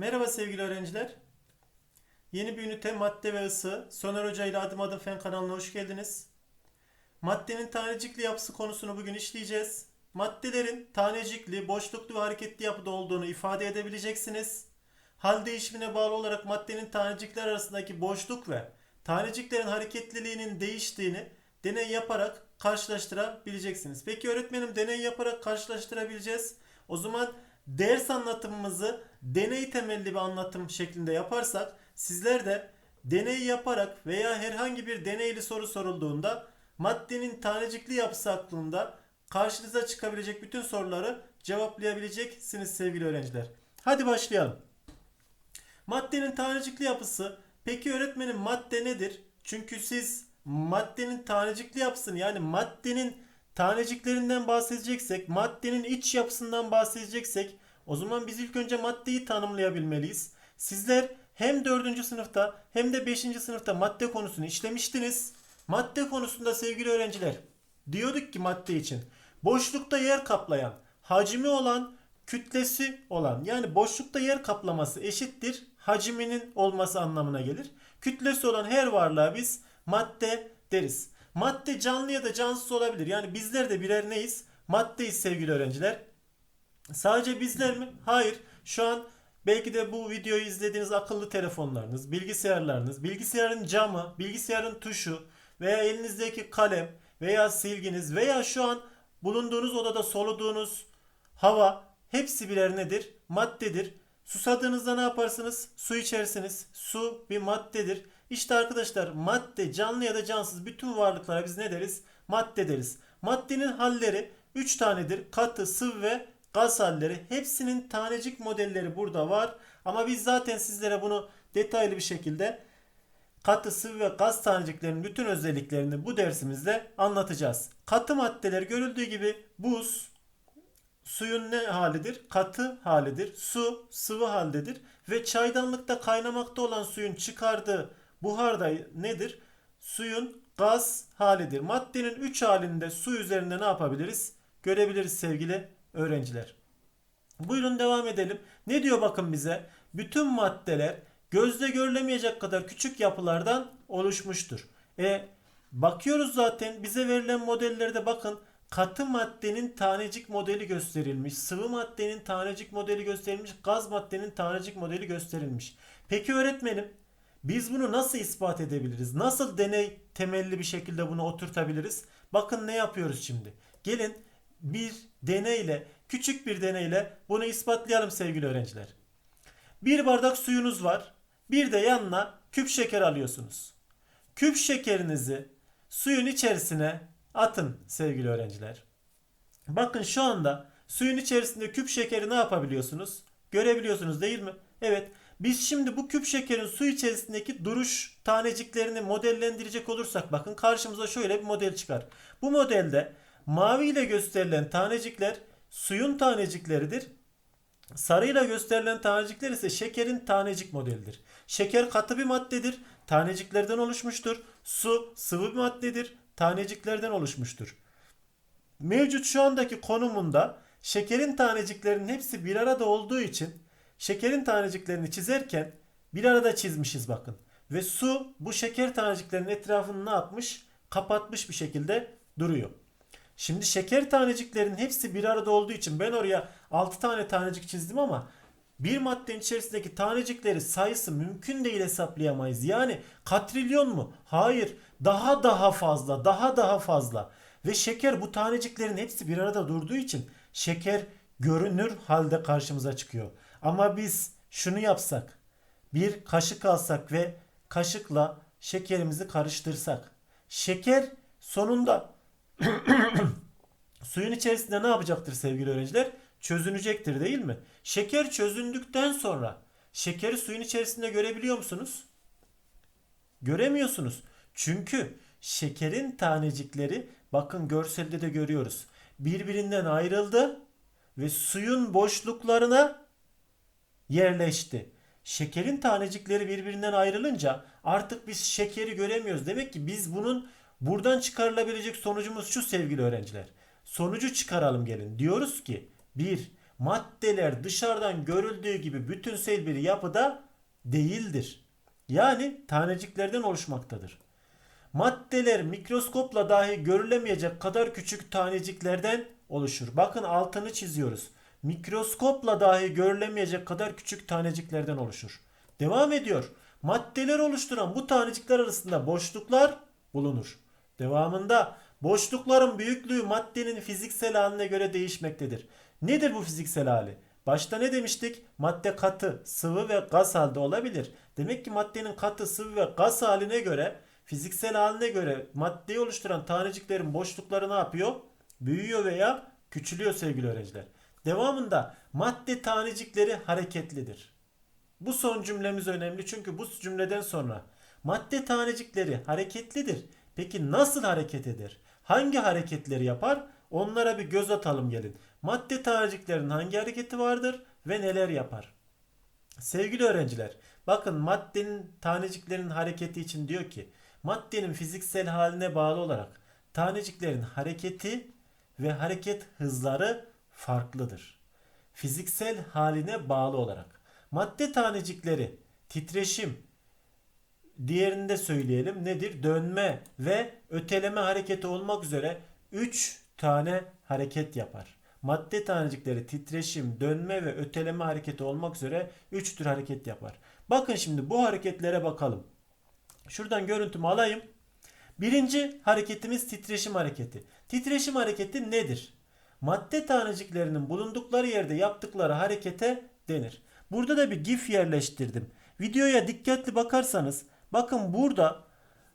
Merhaba sevgili öğrenciler. Yeni bir ünite madde ve ısı. Soner Hoca ile Adım Adım Fen kanalına hoş geldiniz. Maddenin tanecikli yapısı konusunu bugün işleyeceğiz. Maddelerin tanecikli, boşluklu ve hareketli yapıda olduğunu ifade edebileceksiniz. Hal değişimine bağlı olarak maddenin tanecikler arasındaki boşluk ve taneciklerin hareketliliğinin değiştiğini deney yaparak karşılaştırabileceksiniz. Peki öğretmenim deney yaparak karşılaştırabileceğiz. O zaman ders anlatımımızı deney temelli bir anlatım şeklinde yaparsak sizler de deney yaparak veya herhangi bir deneyli soru sorulduğunda maddenin tanecikli yapısı hakkında karşınıza çıkabilecek bütün soruları cevaplayabileceksiniz sevgili öğrenciler. Hadi başlayalım. Maddenin tanecikli yapısı. Peki öğretmenim madde nedir? Çünkü siz maddenin tanecikli yapısını yani maddenin taneciklerinden bahsedeceksek, maddenin iç yapısından bahsedeceksek o zaman biz ilk önce maddeyi tanımlayabilmeliyiz. Sizler hem 4. sınıfta hem de 5. sınıfta madde konusunu işlemiştiniz. Madde konusunda sevgili öğrenciler diyorduk ki madde için boşlukta yer kaplayan, hacmi olan, kütlesi olan yani boşlukta yer kaplaması eşittir hacminin olması anlamına gelir. Kütlesi olan her varlığa biz madde deriz. Madde canlı ya da cansız olabilir. Yani bizler de birer neyiz? Maddeyiz sevgili öğrenciler. Sadece bizler mi? Hayır. Şu an belki de bu videoyu izlediğiniz akıllı telefonlarınız, bilgisayarlarınız, bilgisayarın camı, bilgisayarın tuşu veya elinizdeki kalem veya silginiz veya şu an bulunduğunuz odada soluduğunuz hava hepsi birer nedir? Maddedir. Susadığınızda ne yaparsınız? Su içersiniz. Su bir maddedir. İşte arkadaşlar madde canlı ya da cansız bütün varlıklara biz ne deriz? Madde deriz. Maddenin halleri 3 tanedir. Katı, sıvı ve gaz halleri. Hepsinin tanecik modelleri burada var. Ama biz zaten sizlere bunu detaylı bir şekilde katı, sıvı ve gaz taneciklerinin bütün özelliklerini bu dersimizde anlatacağız. Katı maddeler görüldüğü gibi buz, suyun ne halidir? Katı halidir. Su sıvı haldedir. Ve çaydanlıkta kaynamakta olan suyun çıkardığı buhar da nedir? Suyun gaz halidir. Maddenin 3 halinde su üzerinde ne yapabiliriz? Görebiliriz sevgili öğrenciler. Buyurun devam edelim. Ne diyor bakın bize? Bütün maddeler gözle görülemeyecek kadar küçük yapılardan oluşmuştur. E bakıyoruz zaten bize verilen modellerde bakın katı maddenin tanecik modeli gösterilmiş, sıvı maddenin tanecik modeli gösterilmiş, gaz maddenin tanecik modeli gösterilmiş. Peki öğretmenim biz bunu nasıl ispat edebiliriz? Nasıl deney temelli bir şekilde bunu oturtabiliriz? Bakın ne yapıyoruz şimdi. Gelin bir deneyle, küçük bir deneyle bunu ispatlayalım sevgili öğrenciler. Bir bardak suyunuz var. Bir de yanına küp şeker alıyorsunuz. Küp şekerinizi suyun içerisine atın sevgili öğrenciler. Bakın şu anda suyun içerisinde küp şekeri ne yapabiliyorsunuz? Görebiliyorsunuz değil mi? Evet. Biz şimdi bu küp şekerin su içerisindeki duruş taneciklerini modellendirecek olursak bakın karşımıza şöyle bir model çıkar. Bu modelde mavi ile gösterilen tanecikler suyun tanecikleridir. Sarıyla gösterilen tanecikler ise şekerin tanecik modelidir. Şeker katı bir maddedir. Taneciklerden oluşmuştur. Su sıvı bir maddedir. Taneciklerden oluşmuştur. Mevcut şu andaki konumunda şekerin taneciklerinin hepsi bir arada olduğu için şekerin taneciklerini çizerken bir arada çizmişiz bakın. Ve su bu şeker taneciklerinin etrafını ne yapmış? Kapatmış bir şekilde duruyor. Şimdi şeker taneciklerinin hepsi bir arada olduğu için ben oraya 6 tane tanecik çizdim ama bir maddenin içerisindeki tanecikleri sayısı mümkün değil hesaplayamayız. Yani katrilyon mu? Hayır. Daha daha fazla, daha daha fazla. Ve şeker bu taneciklerin hepsi bir arada durduğu için şeker görünür halde karşımıza çıkıyor. Ama biz şunu yapsak, bir kaşık alsak ve kaşıkla şekerimizi karıştırsak, şeker sonunda suyun içerisinde ne yapacaktır sevgili öğrenciler? Çözünecektir değil mi? Şeker çözündükten sonra şekeri suyun içerisinde görebiliyor musunuz? Göremiyorsunuz. Çünkü şekerin tanecikleri bakın görselde de görüyoruz. Birbirinden ayrıldı ve suyun boşluklarına yerleşti. Şekerin tanecikleri birbirinden ayrılınca artık biz şekeri göremiyoruz. Demek ki biz bunun buradan çıkarılabilecek sonucumuz şu sevgili öğrenciler. Sonucu çıkaralım gelin. Diyoruz ki bir maddeler dışarıdan görüldüğü gibi bütünsel bir yapıda değildir. Yani taneciklerden oluşmaktadır. Maddeler mikroskopla dahi görülemeyecek kadar küçük taneciklerden oluşur. Bakın altını çiziyoruz. Mikroskopla dahi görülemeyecek kadar küçük taneciklerden oluşur. Devam ediyor. Maddeler oluşturan bu tanecikler arasında boşluklar bulunur. Devamında boşlukların büyüklüğü maddenin fiziksel haline göre değişmektedir. Nedir bu fiziksel hali? Başta ne demiştik? Madde katı, sıvı ve gaz halde olabilir. Demek ki maddenin katı, sıvı ve gaz haline göre, fiziksel haline göre maddeyi oluşturan taneciklerin boşlukları ne yapıyor? Büyüyor veya küçülüyor sevgili öğrenciler. Devamında madde tanecikleri hareketlidir. Bu son cümlemiz önemli çünkü bu cümleden sonra madde tanecikleri hareketlidir. Peki nasıl hareket eder? Hangi hareketleri yapar? Onlara bir göz atalım gelin. Madde taneciklerinin hangi hareketi vardır ve neler yapar? Sevgili öğrenciler, bakın maddenin taneciklerin hareketi için diyor ki, maddenin fiziksel haline bağlı olarak taneciklerin hareketi ve hareket hızları farklıdır. Fiziksel haline bağlı olarak. Madde tanecikleri titreşim, diğerini de söyleyelim. Nedir? Dönme ve öteleme hareketi olmak üzere 3 tane hareket yapar. Madde tanecikleri titreşim, dönme ve öteleme hareketi olmak üzere 3 tür hareket yapar. Bakın şimdi bu hareketlere bakalım. Şuradan görüntümü alayım. Birinci hareketimiz titreşim hareketi. Titreşim hareketi nedir? Madde taneciklerinin bulundukları yerde yaptıkları harekete denir. Burada da bir gif yerleştirdim. Videoya dikkatli bakarsanız bakın burada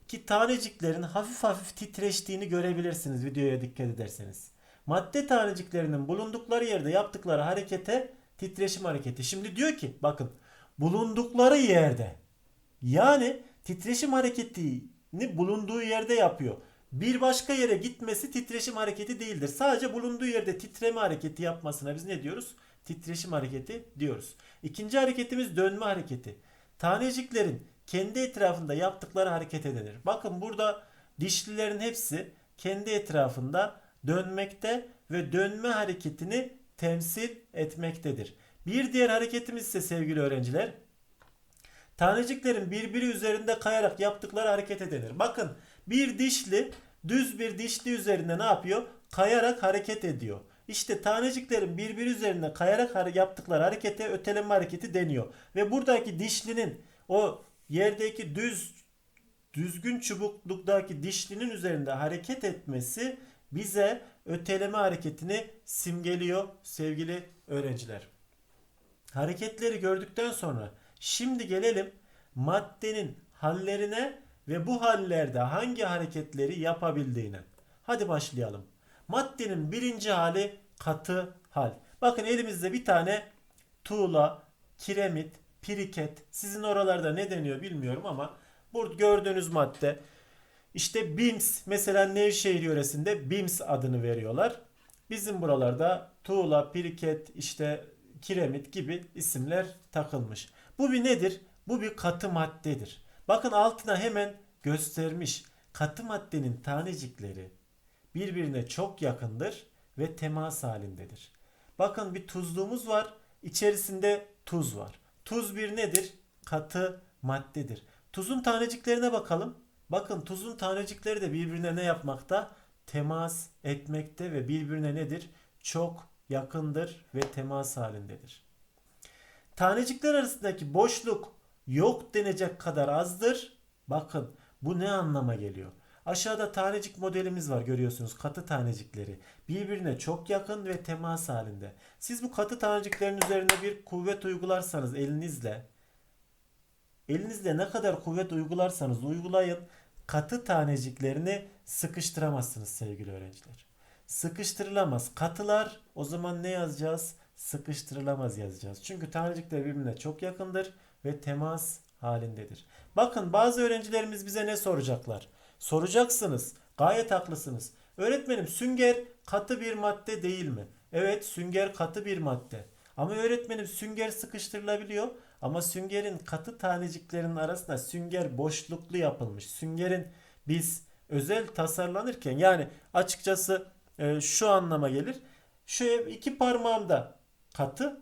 ki taneciklerin hafif hafif titreştiğini görebilirsiniz videoya dikkat ederseniz. Madde taneciklerinin bulundukları yerde yaptıkları harekete titreşim hareketi. Şimdi diyor ki bakın bulundukları yerde yani titreşim hareketini bulunduğu yerde yapıyor. Bir başka yere gitmesi titreşim hareketi değildir. Sadece bulunduğu yerde titreme hareketi yapmasına biz ne diyoruz? Titreşim hareketi diyoruz. İkinci hareketimiz dönme hareketi. Taneciklerin kendi etrafında yaptıkları harekete denir. Bakın burada dişlilerin hepsi kendi etrafında dönmekte ve dönme hareketini temsil etmektedir. Bir diğer hareketimiz ise sevgili öğrenciler taneciklerin birbiri üzerinde kayarak yaptıkları harekete denir. Bakın bir dişli düz bir dişli üzerinde ne yapıyor? Kayarak hareket ediyor. İşte taneciklerin birbiri üzerinde kayarak yaptıkları harekete öteleme hareketi deniyor. Ve buradaki dişlinin o yerdeki düz düzgün çubukluktaki dişlinin üzerinde hareket etmesi bize öteleme hareketini simgeliyor sevgili öğrenciler. Hareketleri gördükten sonra şimdi gelelim maddenin hallerine ve bu hallerde hangi hareketleri yapabildiğine. Hadi başlayalım. Maddenin birinci hali katı hal. Bakın elimizde bir tane tuğla, kiremit, piriket. Sizin oralarda ne deniyor bilmiyorum ama burada gördüğünüz madde işte BIMS mesela Nevşehir yöresinde BIMS adını veriyorlar. Bizim buralarda tuğla, piriket, işte kiremit gibi isimler takılmış. Bu bir nedir? Bu bir katı maddedir. Bakın altına hemen göstermiş. Katı maddenin tanecikleri birbirine çok yakındır ve temas halindedir. Bakın bir tuzluğumuz var. İçerisinde tuz var. Tuz bir nedir? Katı maddedir. Tuzun taneciklerine bakalım. Bakın tuzun tanecikleri de birbirine ne yapmakta? Temas etmekte ve birbirine nedir? Çok yakındır ve temas halindedir. Tanecikler arasındaki boşluk yok denecek kadar azdır. Bakın bu ne anlama geliyor? Aşağıda tanecik modelimiz var görüyorsunuz katı tanecikleri. Birbirine çok yakın ve temas halinde. Siz bu katı taneciklerin üzerine bir kuvvet uygularsanız elinizle elinizle ne kadar kuvvet uygularsanız uygulayın katı taneciklerini sıkıştıramazsınız sevgili öğrenciler. Sıkıştırılamaz. Katılar o zaman ne yazacağız? Sıkıştırılamaz yazacağız. Çünkü tanecikler birbirine çok yakındır ve temas halindedir. Bakın bazı öğrencilerimiz bize ne soracaklar? Soracaksınız. Gayet haklısınız. Öğretmenim sünger katı bir madde değil mi? Evet sünger katı bir madde. Ama öğretmenim sünger sıkıştırılabiliyor. Ama süngerin katı taneciklerinin arasında sünger boşluklu yapılmış. Süngerin biz özel tasarlanırken yani açıkçası e, şu anlama gelir. Şu iki parmağımda katı.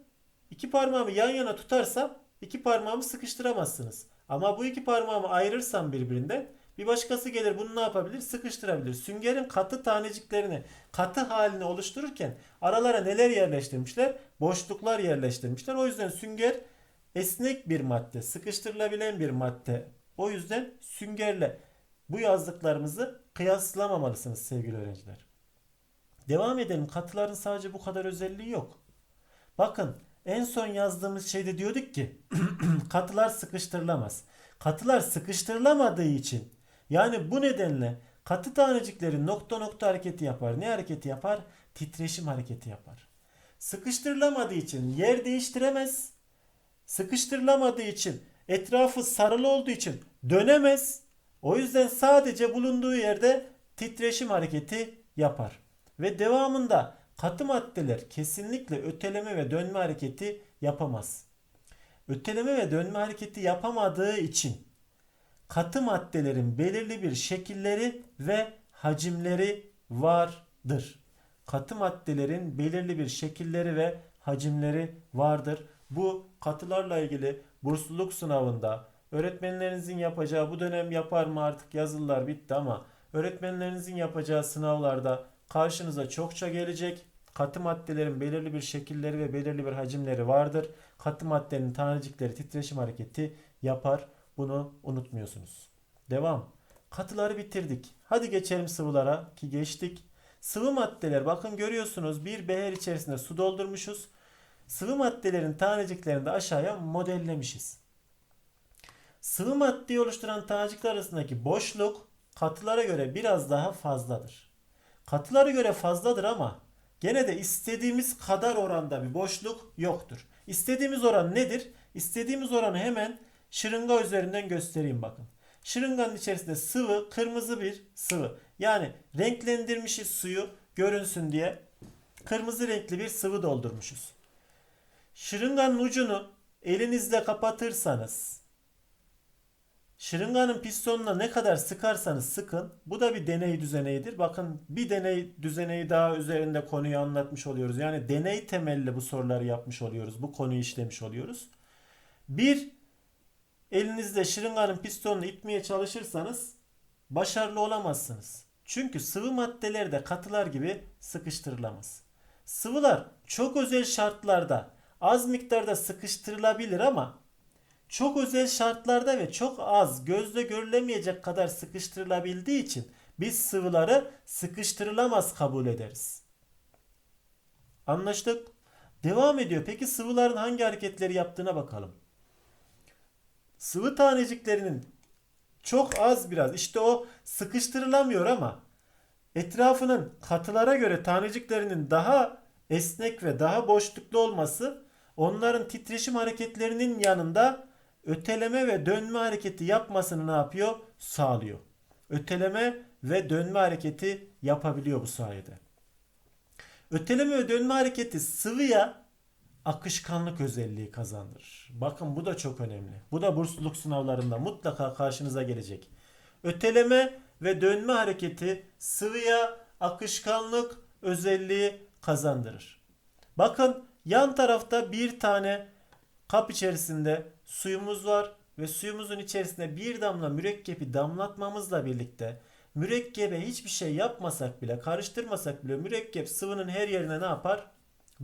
İki parmağımı yan yana tutarsam iki parmağımı sıkıştıramazsınız. Ama bu iki parmağımı ayırırsam birbirinden bir başkası gelir bunu ne yapabilir? Sıkıştırabilir. Süngerin katı taneciklerini katı halini oluştururken aralara neler yerleştirmişler? Boşluklar yerleştirmişler. O yüzden sünger esnek bir madde, sıkıştırılabilen bir madde. O yüzden süngerle bu yazdıklarımızı kıyaslamamalısınız sevgili öğrenciler. Devam edelim. Katıların sadece bu kadar özelliği yok. Bakın en son yazdığımız şeyde diyorduk ki katılar sıkıştırılamaz. Katılar sıkıştırılamadığı için yani bu nedenle katı tanecikleri nokta nokta hareketi yapar. Ne hareketi yapar? Titreşim hareketi yapar. Sıkıştırılamadığı için yer değiştiremez. Sıkıştırılamadığı için etrafı sarılı olduğu için dönemez. O yüzden sadece bulunduğu yerde titreşim hareketi yapar. Ve devamında katı maddeler kesinlikle öteleme ve dönme hareketi yapamaz. Öteleme ve dönme hareketi yapamadığı için katı maddelerin belirli bir şekilleri ve hacimleri vardır. Katı maddelerin belirli bir şekilleri ve hacimleri vardır. Bu katılarla ilgili bursluluk sınavında öğretmenlerinizin yapacağı bu dönem yapar mı artık yazılılar bitti ama öğretmenlerinizin yapacağı sınavlarda karşınıza çokça gelecek. Katı maddelerin belirli bir şekilleri ve belirli bir hacimleri vardır. Katı maddenin tanecikleri titreşim hareketi yapar. Bunu unutmuyorsunuz. Devam. Katıları bitirdik. Hadi geçelim sıvılara ki geçtik. Sıvı maddeler bakın görüyorsunuz bir beher içerisinde su doldurmuşuz. Sıvı maddelerin taneciklerini de aşağıya modellemişiz. Sıvı maddeyi oluşturan tanecikler arasındaki boşluk katılara göre biraz daha fazladır. Katılara göre fazladır ama gene de istediğimiz kadar oranda bir boşluk yoktur. İstediğimiz oran nedir? İstediğimiz oranı hemen şırınga üzerinden göstereyim bakın. Şırınganın içerisinde sıvı, kırmızı bir sıvı. Yani renklendirmişiz suyu görünsün diye. Kırmızı renkli bir sıvı doldurmuşuz. Şırınganın ucunu elinizle kapatırsanız şırınganın pistonuna ne kadar sıkarsanız sıkın. Bu da bir deney düzeneğidir. Bakın bir deney düzeneği daha üzerinde konuyu anlatmış oluyoruz. Yani deney temelli bu soruları yapmış oluyoruz. Bu konuyu işlemiş oluyoruz. Bir elinizde şırınganın pistonunu itmeye çalışırsanız başarılı olamazsınız. Çünkü sıvı maddeler de katılar gibi sıkıştırılamaz. Sıvılar çok özel şartlarda az miktarda sıkıştırılabilir ama çok özel şartlarda ve çok az gözle görülemeyecek kadar sıkıştırılabildiği için biz sıvıları sıkıştırılamaz kabul ederiz. Anlaştık. Devam ediyor. Peki sıvıların hangi hareketleri yaptığına bakalım. Sıvı taneciklerinin çok az biraz işte o sıkıştırılamıyor ama etrafının katılara göre taneciklerinin daha esnek ve daha boşluklu olması onların titreşim hareketlerinin yanında öteleme ve dönme hareketi yapmasını ne yapıyor? Sağlıyor. Öteleme ve dönme hareketi yapabiliyor bu sayede. Öteleme ve dönme hareketi sıvıya akışkanlık özelliği kazandırır. Bakın bu da çok önemli. Bu da bursluluk sınavlarında mutlaka karşınıza gelecek. Öteleme ve dönme hareketi sıvıya akışkanlık özelliği kazandırır. Bakın yan tarafta bir tane kap içerisinde suyumuz var ve suyumuzun içerisine bir damla mürekkebi damlatmamızla birlikte mürekkebe hiçbir şey yapmasak bile karıştırmasak bile mürekkep sıvının her yerine ne yapar?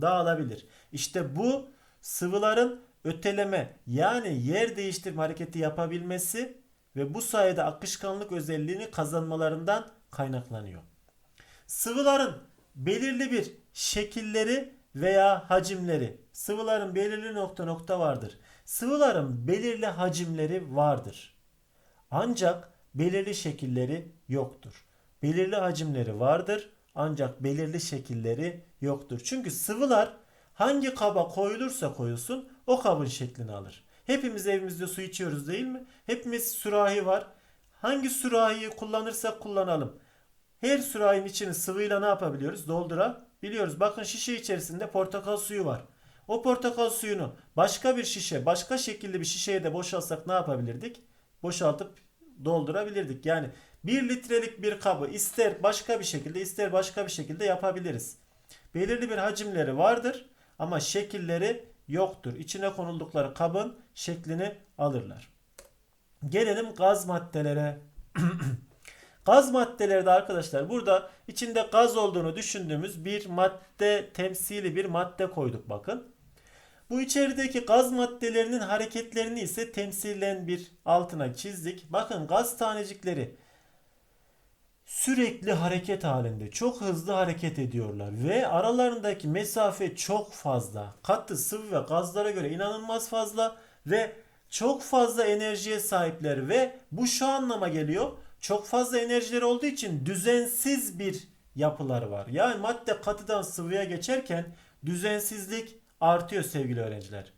Dağılabilir. İşte bu sıvıların öteleme yani yer değiştirme hareketi yapabilmesi ve bu sayede akışkanlık özelliğini kazanmalarından kaynaklanıyor. Sıvıların belirli bir şekilleri veya hacimleri, sıvıların belirli nokta nokta vardır. Sıvıların belirli hacimleri vardır. Ancak belirli şekilleri yoktur. Belirli hacimleri vardır ancak belirli şekilleri yoktur. Çünkü sıvılar hangi kaba koyulursa koyulsun o kabın şeklini alır. Hepimiz evimizde su içiyoruz değil mi? Hepimiz sürahi var. Hangi sürahiyi kullanırsak kullanalım. Her sürahinin içini sıvıyla ne yapabiliyoruz? Doldurabiliyoruz. Bakın şişe içerisinde portakal suyu var. O portakal suyunu başka bir şişe, başka şekilde bir şişeye de boşaltsak ne yapabilirdik? Boşaltıp doldurabilirdik. Yani 1 litrelik bir kabı ister başka bir şekilde ister başka bir şekilde yapabiliriz. Belirli bir hacimleri vardır. ama şekilleri yoktur. İçine konuldukları kabın şeklini alırlar. Gelelim gaz maddelere. gaz maddeleri de arkadaşlar burada içinde gaz olduğunu düşündüğümüz bir madde temsili bir madde koyduk bakın. Bu içerideki gaz maddelerinin hareketlerini ise temsilen bir altına çizdik. Bakın gaz tanecikleri sürekli hareket halinde, çok hızlı hareket ediyorlar ve aralarındaki mesafe çok fazla. Katı, sıvı ve gazlara göre inanılmaz fazla ve çok fazla enerjiye sahipler ve bu şu anlama geliyor. Çok fazla enerjileri olduğu için düzensiz bir yapıları var. Yani madde katıdan sıvıya geçerken düzensizlik artıyor sevgili öğrenciler.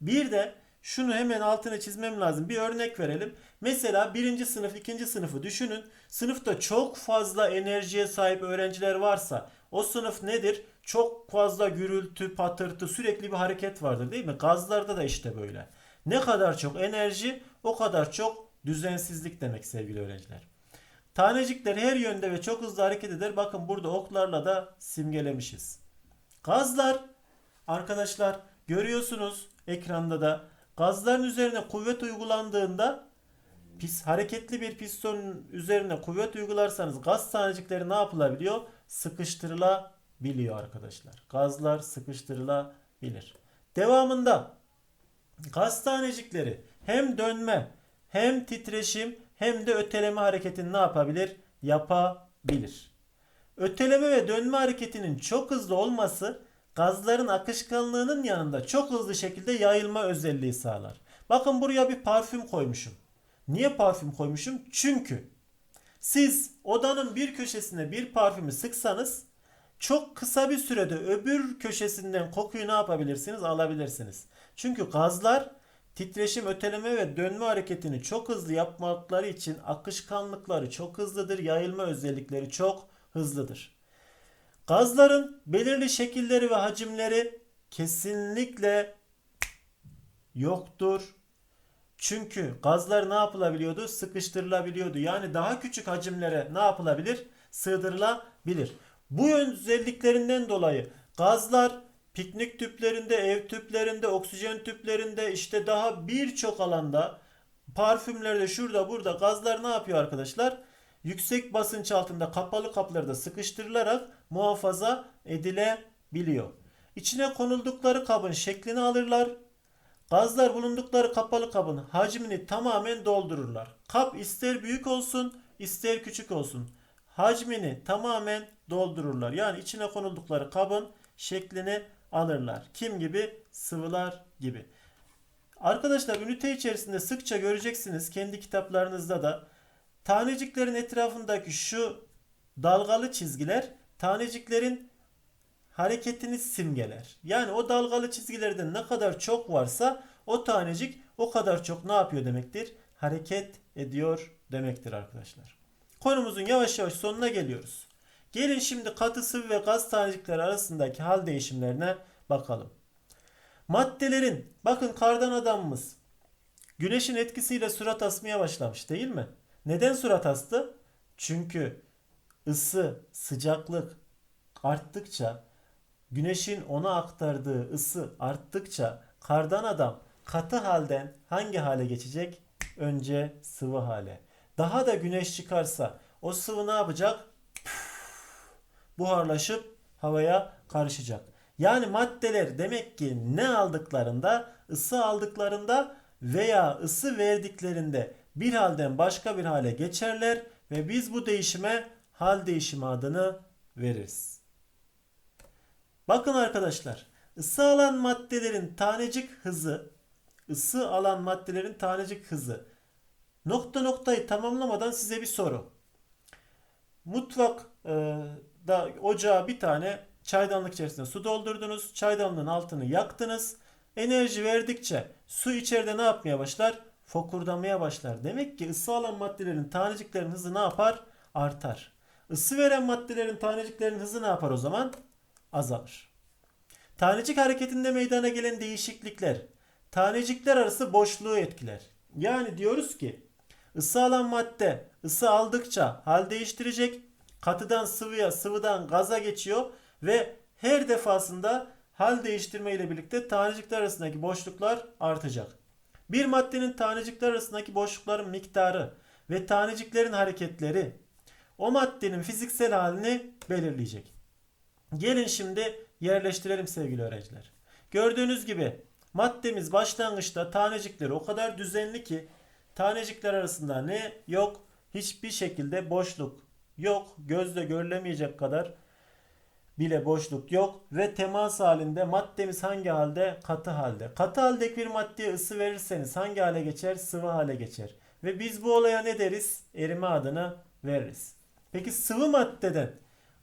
Bir de şunu hemen altına çizmem lazım. Bir örnek verelim. Mesela birinci sınıf, ikinci sınıfı düşünün. Sınıfta çok fazla enerjiye sahip öğrenciler varsa o sınıf nedir? Çok fazla gürültü, patırtı, sürekli bir hareket vardır değil mi? Gazlarda da işte böyle. Ne kadar çok enerji o kadar çok düzensizlik demek sevgili öğrenciler. Tanecikler her yönde ve çok hızlı hareket eder. Bakın burada oklarla da simgelemişiz. Gazlar arkadaşlar görüyorsunuz ekranda da gazların üzerine kuvvet uygulandığında pis hareketli bir pistonun üzerine kuvvet uygularsanız gaz tanecikleri ne yapılabiliyor? Sıkıştırılabiliyor arkadaşlar. Gazlar sıkıştırılabilir. Devamında gaz tanecikleri hem dönme hem titreşim hem de öteleme hareketini ne yapabilir? Yapabilir. Öteleme ve dönme hareketinin çok hızlı olması gazların akışkanlığının yanında çok hızlı şekilde yayılma özelliği sağlar. Bakın buraya bir parfüm koymuşum. Niye parfüm koymuşum? Çünkü siz odanın bir köşesine bir parfümü sıksanız çok kısa bir sürede öbür köşesinden kokuyu ne yapabilirsiniz? Alabilirsiniz. Çünkü gazlar titreşim, öteleme ve dönme hareketini çok hızlı yapmakları için akışkanlıkları çok hızlıdır. Yayılma özellikleri çok hızlıdır. Gazların belirli şekilleri ve hacimleri kesinlikle yoktur. Çünkü gazlar ne yapılabiliyordu? Sıkıştırılabiliyordu. Yani daha küçük hacimlere ne yapılabilir? Sığdırılabilir. Bu özelliklerinden dolayı gazlar piknik tüplerinde, ev tüplerinde, oksijen tüplerinde işte daha birçok alanda parfümlerde şurada burada gazlar ne yapıyor arkadaşlar? Yüksek basınç altında kapalı kaplarda sıkıştırılarak muhafaza edilebiliyor. İçine konuldukları kabın şeklini alırlar. Gazlar bulundukları kapalı kabın hacmini tamamen doldururlar. Kap ister büyük olsun ister küçük olsun. Hacmini tamamen doldururlar. Yani içine konuldukları kabın şeklini alırlar. Kim gibi? Sıvılar gibi. Arkadaşlar ünite içerisinde sıkça göreceksiniz kendi kitaplarınızda da taneciklerin etrafındaki şu dalgalı çizgiler taneciklerin hareketini simgeler. Yani o dalgalı çizgilerde ne kadar çok varsa o tanecik o kadar çok ne yapıyor demektir? Hareket ediyor demektir arkadaşlar. Konumuzun yavaş yavaş sonuna geliyoruz. Gelin şimdi katı sıvı ve gaz tanecikleri arasındaki hal değişimlerine bakalım. Maddelerin bakın kardan adamımız güneşin etkisiyle surat asmaya başlamış değil mi? Neden surat astı? Çünkü ısı, sıcaklık arttıkça güneşin ona aktardığı ısı arttıkça kardan adam katı halden hangi hale geçecek? Önce sıvı hale. Daha da güneş çıkarsa o sıvı ne yapacak? Buharlaşıp havaya karışacak. Yani maddeler demek ki ne aldıklarında, ısı aldıklarında veya ısı verdiklerinde bir halden başka bir hale geçerler ve biz bu değişime hal değişimi adını veririz. Bakın arkadaşlar, ısı alan maddelerin tanecik hızı, ısı alan maddelerin tanecik hızı. Nokta noktayı tamamlamadan size bir soru. Mutfakta ocağa bir tane çaydanlık içerisinde su doldurdunuz. Çaydanlığın altını yaktınız. Enerji verdikçe su içeride ne yapmaya başlar? Fokurdamaya başlar. Demek ki ısı alan maddelerin taneciklerin hızı ne yapar? Artar. Isı veren maddelerin taneciklerin hızı ne yapar o zaman? Azalır. Tanecik hareketinde meydana gelen değişiklikler tanecikler arası boşluğu etkiler. Yani diyoruz ki ısı alan madde ısı aldıkça hal değiştirecek. Katıdan sıvıya, sıvıdan gaza geçiyor ve her defasında hal değiştirme ile birlikte tanecikler arasındaki boşluklar artacak. Bir maddenin tanecikler arasındaki boşlukların miktarı ve taneciklerin hareketleri o maddenin fiziksel halini belirleyecek. Gelin şimdi yerleştirelim sevgili öğrenciler. Gördüğünüz gibi maddemiz başlangıçta tanecikleri o kadar düzenli ki tanecikler arasında ne yok hiçbir şekilde boşluk yok. Gözle görülemeyecek kadar bile boşluk yok ve temas halinde maddemiz hangi halde? Katı halde. Katı haldeki bir maddeye ısı verirseniz hangi hale geçer? Sıvı hale geçer. Ve biz bu olaya ne deriz? Erime adını veririz. Peki sıvı maddeden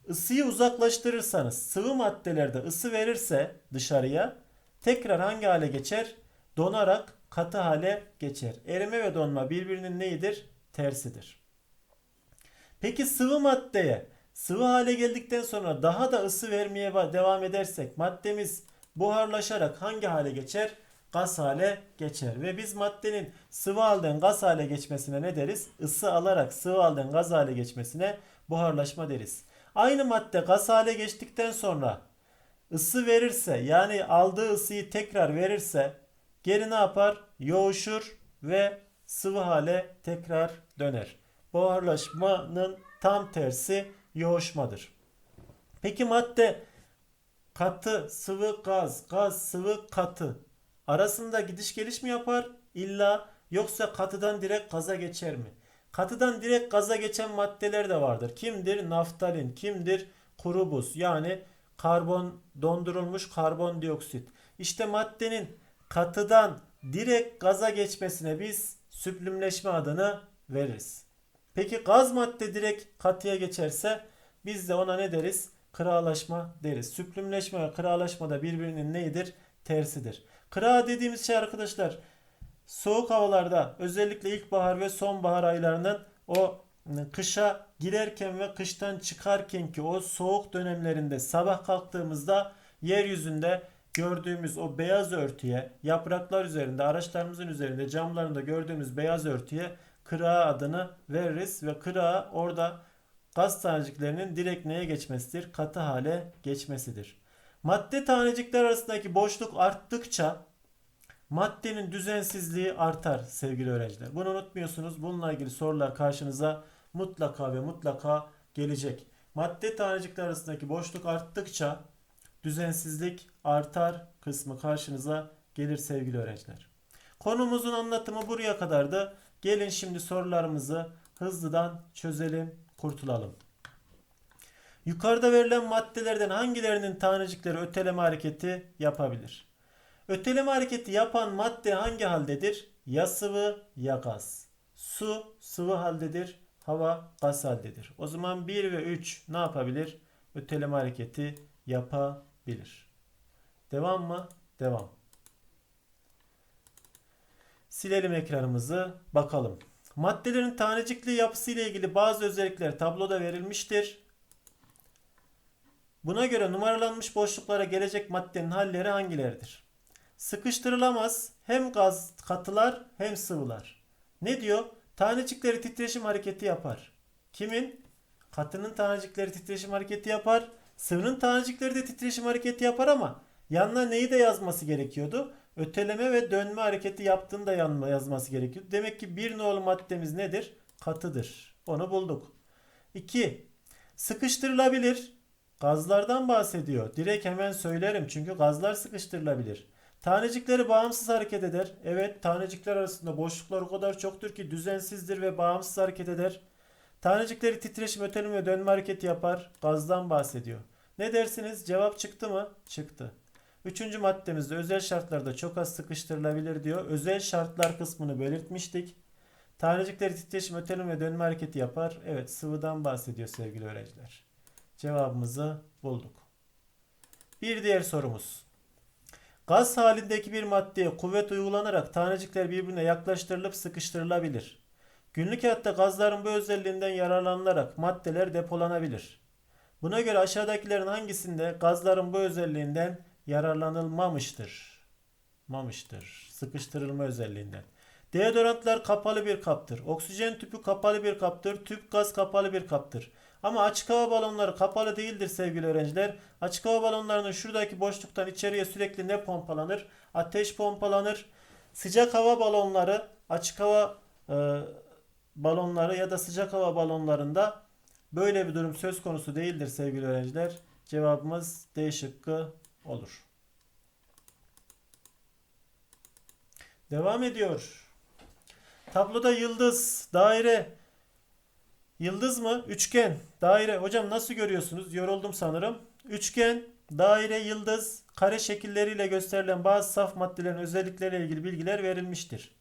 ısıyı uzaklaştırırsanız sıvı maddelerde ısı verirse dışarıya tekrar hangi hale geçer? Donarak katı hale geçer. Erime ve donma birbirinin neyidir? Tersidir. Peki sıvı maddeye sıvı hale geldikten sonra daha da ısı vermeye devam edersek maddemiz buharlaşarak hangi hale geçer? Gaz hale geçer. Ve biz maddenin sıvı halden gaz hale geçmesine ne deriz? Isı alarak sıvı halden gaz hale geçmesine buharlaşma deriz. Aynı madde gaz hale geçtikten sonra ısı verirse yani aldığı ısıyı tekrar verirse geri ne yapar? Yoğuşur ve sıvı hale tekrar döner. Buharlaşmanın tam tersi yoğuşmadır. Peki madde katı, sıvı, gaz, gaz, sıvı, katı arasında gidiş geliş mi yapar? İlla yoksa katıdan direkt gaza geçer mi? Katıdan direkt gaza geçen maddeler de vardır. Kimdir? Naftalin, kimdir? Kuru buz yani karbon dondurulmuş karbondioksit. İşte maddenin katıdan direkt gaza geçmesine biz süplümleşme adını veririz. Peki gaz madde direkt katıya geçerse biz de ona ne deriz? Kırağlaşma deriz. Süplümleşme ve kırağlaşma da birbirinin neyidir? Tersidir. Kıra dediğimiz şey arkadaşlar soğuk havalarda özellikle ilkbahar ve sonbahar aylarının o kışa girerken ve kıştan çıkarken ki o soğuk dönemlerinde sabah kalktığımızda yeryüzünde gördüğümüz o beyaz örtüye, yapraklar üzerinde, araçlarımızın üzerinde, camlarında gördüğümüz beyaz örtüye kıra adını veririz ve kıra orada gaz taneciklerinin direkt neye geçmesidir? Katı hale geçmesidir. Madde tanecikler arasındaki boşluk arttıkça maddenin düzensizliği artar sevgili öğrenciler. Bunu unutmuyorsunuz. Bununla ilgili sorular karşınıza mutlaka ve mutlaka gelecek. Madde tanecikler arasındaki boşluk arttıkça düzensizlik artar kısmı karşınıza gelir sevgili öğrenciler. Konumuzun anlatımı buraya kadardı. Gelin şimdi sorularımızı hızlıdan çözelim, kurtulalım. Yukarıda verilen maddelerden hangilerinin tanecikleri öteleme hareketi yapabilir? Öteleme hareketi yapan madde hangi haldedir? Ya sıvı ya gaz. Su sıvı haldedir, hava gaz haldedir. O zaman 1 ve 3 ne yapabilir? Öteleme hareketi yapabilir. Devam mı? Devam. Silelim ekranımızı. Bakalım. Maddelerin tanecikli yapısı ile ilgili bazı özellikler tabloda verilmiştir. Buna göre numaralanmış boşluklara gelecek maddenin halleri hangileridir? Sıkıştırılamaz hem gaz katılar hem sıvılar. Ne diyor? Tanecikleri titreşim hareketi yapar. Kimin? Katının tanecikleri titreşim hareketi yapar. Sıvının tanecikleri de titreşim hareketi yapar ama yanına neyi de yazması gerekiyordu? Öteleme ve dönme hareketi yaptığını da yazması gerekiyor. Demek ki bir nolu maddemiz nedir? Katıdır. Onu bulduk. 2. Sıkıştırılabilir. Gazlardan bahsediyor. Direkt hemen söylerim çünkü gazlar sıkıştırılabilir. Tanecikleri bağımsız hareket eder. Evet tanecikler arasında boşluklar o kadar çoktur ki düzensizdir ve bağımsız hareket eder. Tanecikleri titreşim, öteleme ve dönme hareketi yapar. Gazdan bahsediyor. Ne dersiniz? Cevap çıktı mı? Çıktı. Üçüncü maddemizde özel şartlarda çok az sıkıştırılabilir diyor. Özel şartlar kısmını belirtmiştik. Tanecikleri titreşim, öteleme ve dönme hareketi yapar. Evet sıvıdan bahsediyor sevgili öğrenciler. Cevabımızı bulduk. Bir diğer sorumuz. Gaz halindeki bir maddeye kuvvet uygulanarak tanecikler birbirine yaklaştırılıp sıkıştırılabilir. Günlük hayatta gazların bu özelliğinden yararlanılarak maddeler depolanabilir. Buna göre aşağıdakilerin hangisinde gazların bu özelliğinden yararlanılmamıştır? Mamıştır. Sıkıştırılma özelliğinden. Deodorantlar kapalı bir kaptır. Oksijen tüpü kapalı bir kaptır. Tüp gaz kapalı bir kaptır. Ama açık hava balonları kapalı değildir sevgili öğrenciler. Açık hava balonlarının şuradaki boşluktan içeriye sürekli ne pompalanır? Ateş pompalanır. Sıcak hava balonları, açık hava e, balonları ya da sıcak hava balonlarında böyle bir durum söz konusu değildir sevgili öğrenciler. Cevabımız D şıkkı olur. Devam ediyor. Tabloda yıldız, daire, yıldız mı? Üçgen, daire. Hocam nasıl görüyorsunuz? Yoruldum sanırım. Üçgen, daire, yıldız, kare şekilleriyle gösterilen bazı saf maddelerin özellikleriyle ilgili bilgiler verilmiştir.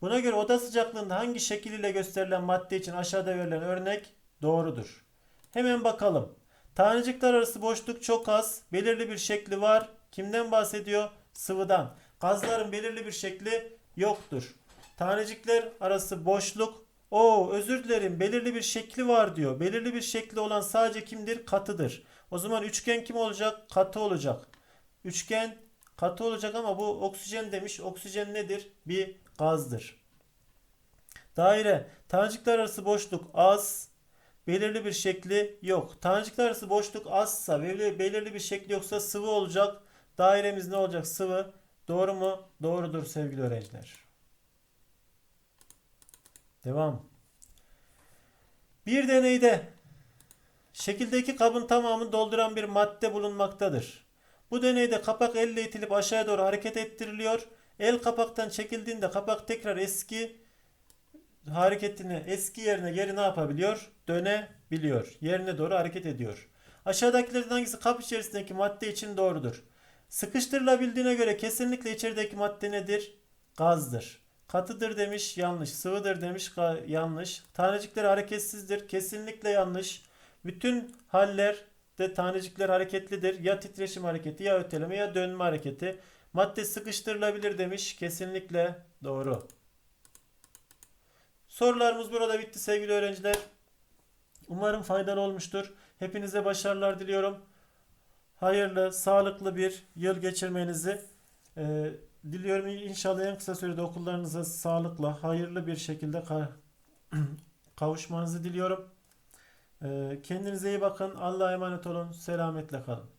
Buna göre oda sıcaklığında hangi şekil ile gösterilen madde için aşağıda verilen örnek doğrudur. Hemen bakalım. Tanecikler arası boşluk çok az, belirli bir şekli var. Kimden bahsediyor? Sıvıdan. Gazların belirli bir şekli yoktur. Tanecikler arası boşluk. O özür dilerim belirli bir şekli var diyor. Belirli bir şekli olan sadece kimdir? Katıdır. O zaman üçgen kim olacak? Katı olacak. Üçgen katı olacak ama bu oksijen demiş. Oksijen nedir? Bir gazdır. Daire. Tanecikler arası boşluk az. Belirli bir şekli yok. Tanecikler arası boşluk azsa belirli bir şekli yoksa sıvı olacak. Dairemiz ne olacak? Sıvı. Doğru mu? Doğrudur sevgili öğrenciler. Devam. Bir deneyde şekildeki kabın tamamını dolduran bir madde bulunmaktadır. Bu deneyde kapak elle itilip aşağıya doğru hareket ettiriliyor. El kapaktan çekildiğinde kapak tekrar eski hareketini eski yerine geri ne yapabiliyor? Dönebiliyor. Yerine doğru hareket ediyor. Aşağıdakilerden hangisi kap içerisindeki madde için doğrudur? Sıkıştırılabildiğine göre kesinlikle içerideki madde nedir? Gazdır. Katıdır demiş yanlış. Sıvıdır demiş yanlış. Tanecikler hareketsizdir. Kesinlikle yanlış. Bütün haller de tanecikler hareketlidir. Ya titreşim hareketi ya öteleme ya dönme hareketi. Madde sıkıştırılabilir demiş. Kesinlikle doğru. Sorularımız burada bitti sevgili öğrenciler. Umarım faydalı olmuştur. Hepinize başarılar diliyorum. Hayırlı, sağlıklı bir yıl geçirmenizi e, diliyorum. İnşallah en kısa sürede okullarınıza sağlıkla, hayırlı bir şekilde ka- kavuşmanızı diliyorum. E, kendinize iyi bakın. Allah'a emanet olun. Selametle kalın.